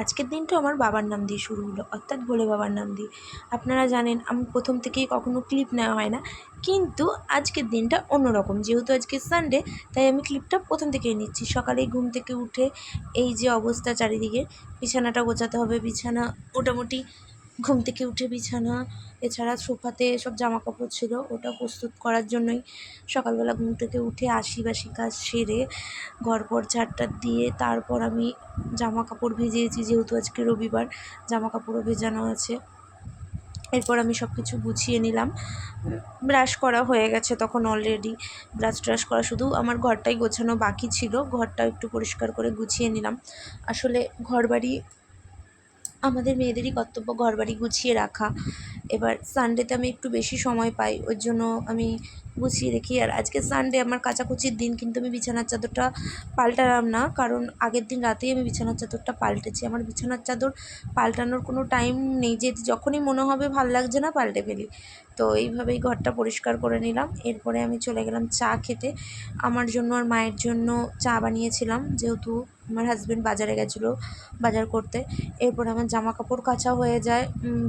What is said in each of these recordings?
আজকের দিনটা আমার বাবার নাম দিয়ে শুরু হলো, অর্থাৎ ভোলে বাবার নাম দিয়ে। আপনারা জানেন, আমি প্রথম থেকেই কখনো ক্লিপ নেওয়া হয় না। কিন্তু আজকের দিনটা অন্যরকম, যেহেতু আজকে সানডে তাই আমি ক্লিপটা প্রথম থেকেই নিচ্ছি। সকালেই ঘুম থেকে উঠে এই যে অবস্থা চারিদিকে, বিছানাটা গোছাতে হবে, বিছানা মোটামুটি ঘুম থেকে উঠে বিছানা, এছাড়া সোফাতে সব জামা কাপড় ছিল, ওটা প্রস্তুত করার জন্যই সকালবেলা ঘুম থেকে উঠে আশি বাসি কাজ সেরে ঘর পর ঝাড়টার দিয়ে তারপর আমি জামা কাপড় ভিজিয়েছি, যেহেতু আজকে রবিবার জামা কাপড়ও ভেজানো আছে। এরপর আমি সব কিছু গুছিয়ে নিলাম। ব্রাশ করা হয়ে গেছে তখন অলরেডি ব্রাশ ট্রাশ করা শুধু আমার ঘরটাই গোছানো বাকি ছিল ঘরটা একটু পরিষ্কার করে গুছিয়ে নিলাম। আসলে ঘরবাড়ি আমাদের মেয়েদেরই কর্তব্য ঘরবাড়ি গুছিয়ে রাখা। এবার সানডেতে আমি একটু বেশি সময় পাই ওর জন্য আমি গুছিয়ে রেখি, আর আজকে সানডে আমার কাচাকুচির দিন, কিন্তু আমি বিছানার চাদরটা পাল্টালাম না, কারণ আগের দিন রাতেই আমি বিছানার চাদরটা পাল্টেছি। আমার বিছানার চাদর পাল্টানোর কোনো টাইম নেই, যে যখনই মনে হবে ভালো লাগছে না, পাল্টে ফেলি। তো এইভাবেই ঘরটা পরিষ্কার করে নিলাম। এরপরে আমি চলে গেলাম চা খেতে। আমার জন্য আর মায়ের জন্য চা বানিয়েছিলাম, যেহেতু আমার হাজব্যান্ড বাজারে গেছিল, বাজার করতে। এরপর আমার জামা কাপড় কাচা হয়ে যায়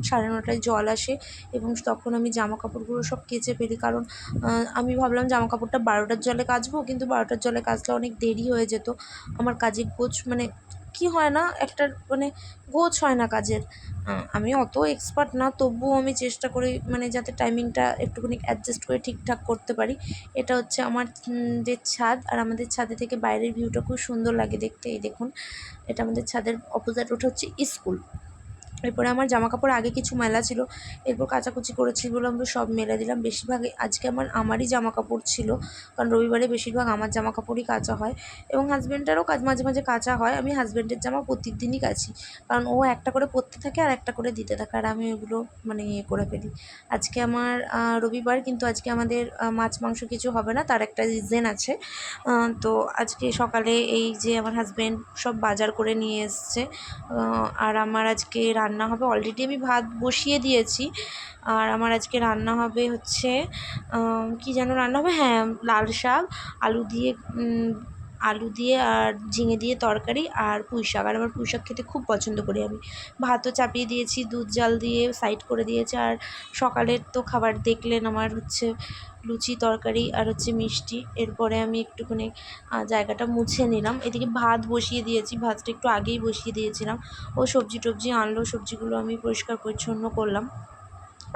সাড়ে নটায় জল আসে এবং তখন আমি জামা কাপড়গুলো সব কেচে ফেলি। কারণ আমি ভাবলাম জামা কাপড়টা বারোটার জলে কাচবো, কিন্তু বারোটার জলে কাচলে অনেক দেরি হয়ে যেত। আমার কাজের গোছ মানে কি হয় না, একটা মানে গোছ হয় না কাজের। আমি অত এক্সপার্ট না, তবুও আমি চেষ্টা করি মানে যাতে টাইমিংটা একটুখানি অ্যাডজাস্ট করে ঠিকঠাক করতে পারি। এটা হচ্ছে আমার যে ছাদ, আর আমাদের ছাদে থেকে বাইরের ভিউটা খুব সুন্দর লাগে দেখতে, এই দেখুন। এটা আমাদের ছাদের অপোজিট ওটা হচ্ছে স্কুল এরপরে আমার জামা কাপড় আগে কিছু মেলা ছিল, এরপর কাচাকুচি করেছি বলে আমরা সব মেলে দিলাম। বেশিরভাগ আজকে আমার, আমারই জামা কাপড় ছিল, কারণ রবিবারে বেশিরভাগ আমার জামা কাপড়ই কাচা হয় এবং হাজব্যান্ডেরও কাজ, মাঝে মাঝে কাচা হয়। আমি হাজব্যান্ডের জামা প্রত্যেক দিনই কাচি, কারণ ও একটা করে পরতে থাকে আর একটা করে দিতে থাকে আর আমি ওগুলো মানে ইয়ে করে ফেলি। আজকে আমার রবিবার কিন্তু আজকে আমাদের মাছ, মাংস কিছু হবে না, তার একটা রিজেন আছে। তো আজকে সকালে এই যে আমার হাজব্যান্ড সব বাজার করে নিয়ে এসছে আর আমার আজকে রান্না হবে। অলরেডি আমি ভাত বসিয়ে দিয়েছি। আর আমার আজকে রান্না হবে হচ্ছে কি যেন রান্না হবে? হ্যাঁ লাল শাক, আলু দিয়ে আলু দিয়ে আর ঝিঙে দিয়ে তরকারি আর পুঁই শাক। আর আমার পুঁই শাক খেতে খুব পছন্দ করি আমি। ভাতও চাপিয়ে দিয়েছি, দুধ জাল দিয়ে সাইড করে দিয়েছি। আর সকালের তো খাবার দেখলেন আমার হচ্ছে লুচি তরকারি আর হচ্ছে মিষ্টি। এরপরে আমি একটুখানি জায়গাটা মুছে নিলাম। এদিকে ভাত বসিয়ে দিয়েছি, ভাতটা একটু আগেই বসিয়ে দিয়েছিলাম। ও সবজি টবজি আনলো, সবজিগুলো আমি পরিষ্কার পরিচ্ছন্ন করলাম।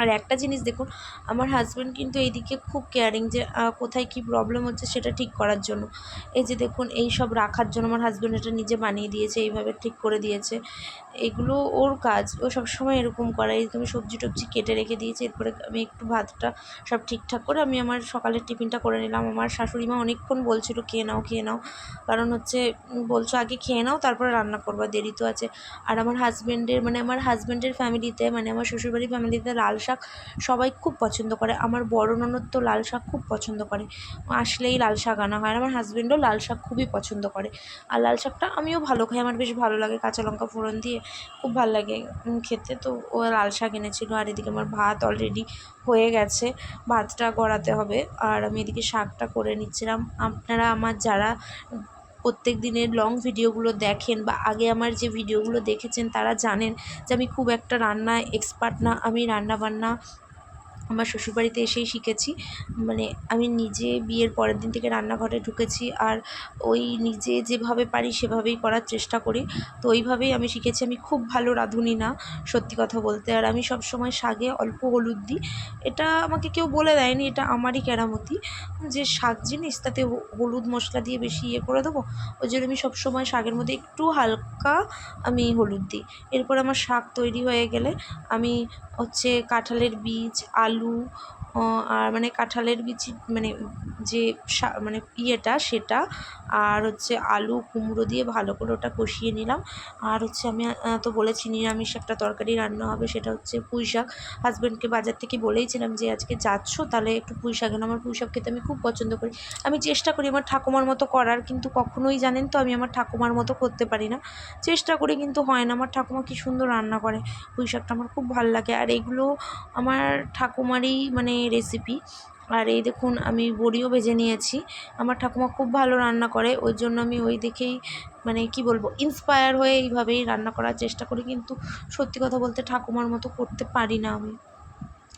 আর একটা জিনিস দেখুন, আমার হাজব্যান্ড কিন্তু এইদিকে খুব কেয়ারিং যে কোথায় কী প্রবলেম হচ্ছে সেটা ঠিক করার জন্য। এই যে দেখুন, এই সব রাখার জন্য আমার হাজব্যান্ড এটা নিজে বানিয়ে দিয়েছে, এইভাবে ঠিক করে দিয়েছে। এগুলো ওর কাজ, ও সবসময় এরকম করে। এই আমি সবজি টবজি কেটে রেখে দিয়েছি, এরপরে আমি একটু ভাতটা সব ঠিকঠাক করে আমি আমার সকালের টিফিনটা করে নিলাম। আমার শাশুড়ি মা অনেকক্ষণ বলছিল, খেয়ে নাও খেয়ে নাও। কারণ হচ্ছে বলছো আগে খেয়ে নাও, তারপরে রান্না করবা, দেরি তো আছে। আর আমার হাজব্যান্ডের মানে আমার হাজব্যান্ডের ফ্যামিলিতে মানে আমার শ্বশুরবাড়ির ফ্যামিলিতে লাল শাক সবাই খুব পছন্দ করে। আমার বড় ননদ তো লাল শাক খুব পছন্দ করে। আসলেই লাল শাক আনা হয়। আমার হাজব্যান্ডও লাল শাক খুবই পছন্দ করে। আর লাল শাকটা আমিও ভালো খাই। আমার বেশ ভালো লাগে কাঁচা লঙ্কা ফোড়ন দিয়ে। খুব ভালো লাগে খেতে। তো ও লাল শাক এনেছিলো। আর এদিকে আমার ভাত অলরেডি হয়ে গেছে। ভাতটা গড়াতে হবে। আর আমি এদিকে শাকটা করে নিচ্ছিলাম। আপনারা আমার যারা প্রত্যেক দিনের লং ভিডিওগুলো দেখেন বা আগে আমার যে ভিডিওগুলো দেখেছেন তারা জানেন যে আমি খুব একটা রান্নায় এক্সপার্ট না, আমি রান্নাবান্না আমার শ্বশুরবাড়িতে এসেই শিখেছি। মানে আমি নিজে বিয়ের পরের দিন থেকে রান্নাঘরে ঢুকেছি আর ওই নিজে যেভাবে পারি সেভাবেই করার চেষ্টা করি। তো ওইভাবেই আমি শিখেছি। আমি খুব ভালো রাঁধুনি না, সত্যি কথা বলতে। আর আমি সব সময় শাকে অল্প হলুদ দিই। এটা আমাকে কেউ বলে দেয়নি, এটা আমারই কেরামতি। যে শাক জিনিস, তাতে হলুদ মশলা দিয়ে বেশি ইয়ে করে দেবো, ওই জন্য আমি সবসময় শাকের মধ্যে একটু হালকা আমি হলুদ দিই। এরপর আমার শাক তৈরি হয়ে গেলে আমি হচ্ছে কাঁঠালের বীজ, আলু আর মানে কাঁঠালের বিচি মানে যে মানে ইয়েটা সেটা, আর হচ্ছে আলু কুমড়ো দিয়ে ভালো করে ওটা কষিয়ে নিলাম। আর হচ্ছে আমি তো বলেছি নিরামিষ একটা তরকারি রান্না হবে, সেটা হচ্ছে পুঁই শাক। হাজব্যান্ডকে বাজার থেকে বলেইছিলাম যে, আজকে যাচ্ছ, তাহলে একটু পুঁই শাক আমার পুঁই শাক খেতে আমি খুব পছন্দ করি। আমি চেষ্টা করি আমার ঠাকুমার মতো করার, কিন্তু কখনোই জানেন তো, আমি আমার ঠাকুমার মতো করতে পারি না। চেষ্টা করি, কিন্তু হয় না। আমার ঠাকুমা কী সুন্দর রান্না করে। পুঁই শাকটা আমার খুব ভালো লাগে। আর এগুলো আমার ঠাকুমারই মানে রেসিপি আর এই দেখুন, আমি বড়িও ভেজে নিয়েছি। আমার ঠাকুমা খুব ভালো রান্না করে, ওই জন্য আমি ওই দেখেই মানে কি বলব ইন্সপায়ার হয়ে এইভাবেই রান্না করার চেষ্টা করি। কিন্তু সত্যি কথা বলতে ঠাকুমার মতো করতে পারি না আমি।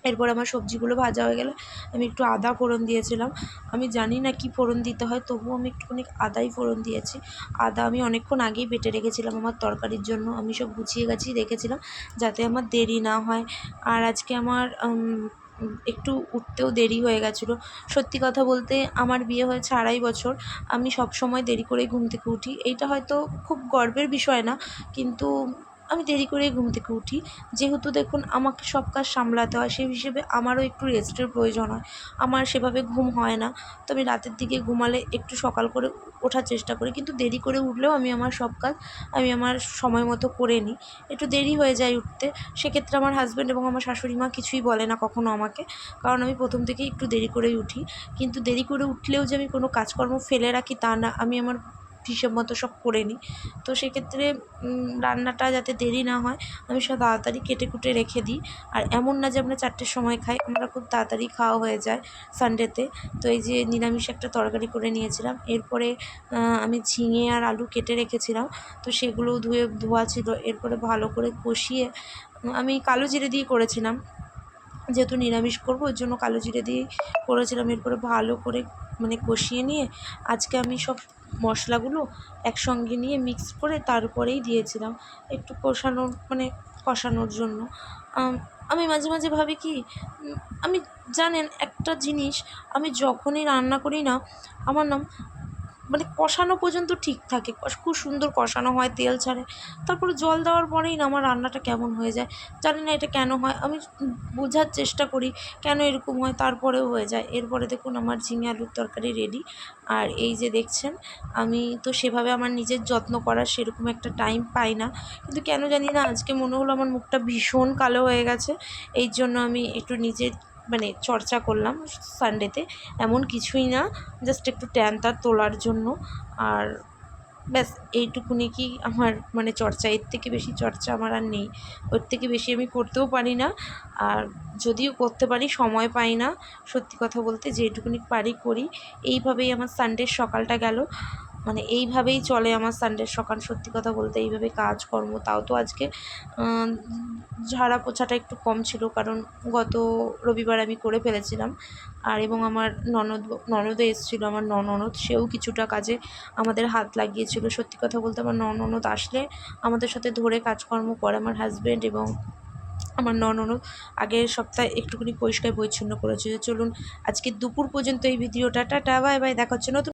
এরপর আমার সবজিগুলো ভাজা হয়ে গেলে আমি একটু আদা ফোড়ন দিয়েছিলাম। আমি জানি না কি ফোড়ন দিতে হয় তবুও আমি একটুখানি আদাই ফোড়ন দিয়েছি। আদা আমি অনেকক্ষণ আগেই বেটে রেখেছিলাম আমার তরকারির জন্য। আমি সব গুছিয়ে গাছিয়ে রেখেছিলাম যাতে আমার দেরি না হয়। আর আজকে আমার একটু উঠতেও দেরি হয়ে গেছিল। সত্যি কথা বলতে আমার বিয়ে হয়েছে আড়াই বছর। আমি সব সময় দেরি করেই ঘুম থেকে উঠি। এইটা হয়তো খুব গর্বের বিষয় না, কিন্তু আমি দেরি করেই ঘুম থেকে উঠি। যেহেতু দেখুন, আমাকে সব কাজ সামলাতে হয়, সেই হিসেবে আমারও একটু রেস্টের প্রয়োজন হয়। আমার সেভাবে ঘুম হয় না। তো আমি রাতের দিকে ঘুমালে একটু সকাল করে ওঠার চেষ্টা করি। কিন্তু দেরি করে উঠলেও আমি আমার সব কাজ আমি আমার সময় মতো করে নিই। একটু দেরি হয়ে যায় উঠতে। সেক্ষেত্রে আমার হাজব্যান্ড এবং আমার শাশুড়ি মা কিছুই বলে না কখনো আমাকে। কারণ আমি প্রথম থেকেই একটু দেরি করেই উঠি। কিন্তু দেরি করে উঠলেও যে আমি কোনো কাজকর্ম ফেলে রাখি তা না। আমি আমার হিসেব মতো সব করে নিই। তো সেক্ষেত্রে রান্নাটা যাতে দেরি না হয়, আমি সব তাড়াতাড়ি কেটে কুটে রেখে দিই। আর এমন না যে আমরা চারটের সময় খাই, আমরা খুব তাড়াতাড়ি খাওয়া হয়ে যায় সানডেতে তো এই যে নিরামিষ একটা তরকারি করে নিয়েছিলাম, এরপরে আমি ঝিঙে আর আলু কেটে রেখেছিলাম। তো সেগুলো ধুয়ে ধোয়া ছিল, এরপরে ভালো করে কষিয়ে, আমি কালো জিরে দিয়ে করেছিলাম। যেহেতু নিরামিষ করব, ওই জন্য কালো জিরে দিয়েই করেছিলাম। এরপরে ভালো করে মানে কষিয়ে নিয়ে আজকে আমি সব মশলাগুলো একসঙ্গে নিয়ে মিক্স করে তারপরেই দিয়েছিলাম একটু কষানোর মানে কষানোর জন্য। আমি মাঝে মাঝে ভাবি কি আমি জানেন একটা জিনিস, আমি যখনই রান্না করি না, আমার না মানে কষানো পর্যন্ত ঠিক থাকে। খুব সুন্দর কষানো হয়, তেল ছাড়ে। তারপরে জল দেওয়ার পরেই না আমার রান্নাটা কেমন হয়ে যায়। জানি না এটা কেন হয়। আমি বোঝার চেষ্টা করি কেন এরকম হয়, তারপরেও হয়ে যায়। এরপরে দেখুন আমার ঝিঙে আলুর তরকারি রেডি আর এই যে দেখছেন, আমি তো সেভাবে আমার নিজের যত্ন করার সেরকম একটা টাইম পাই না। কিন্তু কেন জানি না, আজকে মনে হলো আমার মুখটা ভীষণ কালো হয়ে গেছে। এই জন্য আমি একটু নিজের মানে চর্চা করলাম সানডেতে এমন কিছুই না জাস্ট একটু ট্যানটা তোলার জন্য। আর ব্যাস, এইটুকুনি কি আমার মানে চর্চা। এর থেকে বেশি চর্চা আমার আর নেই। ওর থেকে বেশি আমি করতেও পারি না। আর যদিও করতে পারি, সময় পাই না। সত্যি কথা বলতে, যেটুকুনি পারি করি। এইভাবেই আমার সানডের সকালটা গেল। মানে এইভাবেই চলে আমার সানডের সকাল সত্যি কথা বলতে এইভাবে কাজকর্ম, তাও তো আজকে ঝাড়া পোছাটা একটু কম ছিল কারণ গত রবিবার আমি করে ফেলেছিলাম। আর এবং আমার ননদ, ননদও এসেছিল, আমার ননদ সেও কিছুটা কাজে আমাদের হাত লাগিয়েছিল। সত্যি কথা বলতে আমার ননদ আসলে আমাদের সাথে ধরে কাজকর্ম করে আমার হাজব্যান্ড এবং আমার ননদ আগের সপ্তাহে একটুখানি পরিষ্কার পরিচ্ছন্ন করেছে। চলুন আজকে দুপুর পর্যন্ত এই ভিডিওটা, টাটা, বাই বাই, দেখা হচ্ছে নতুন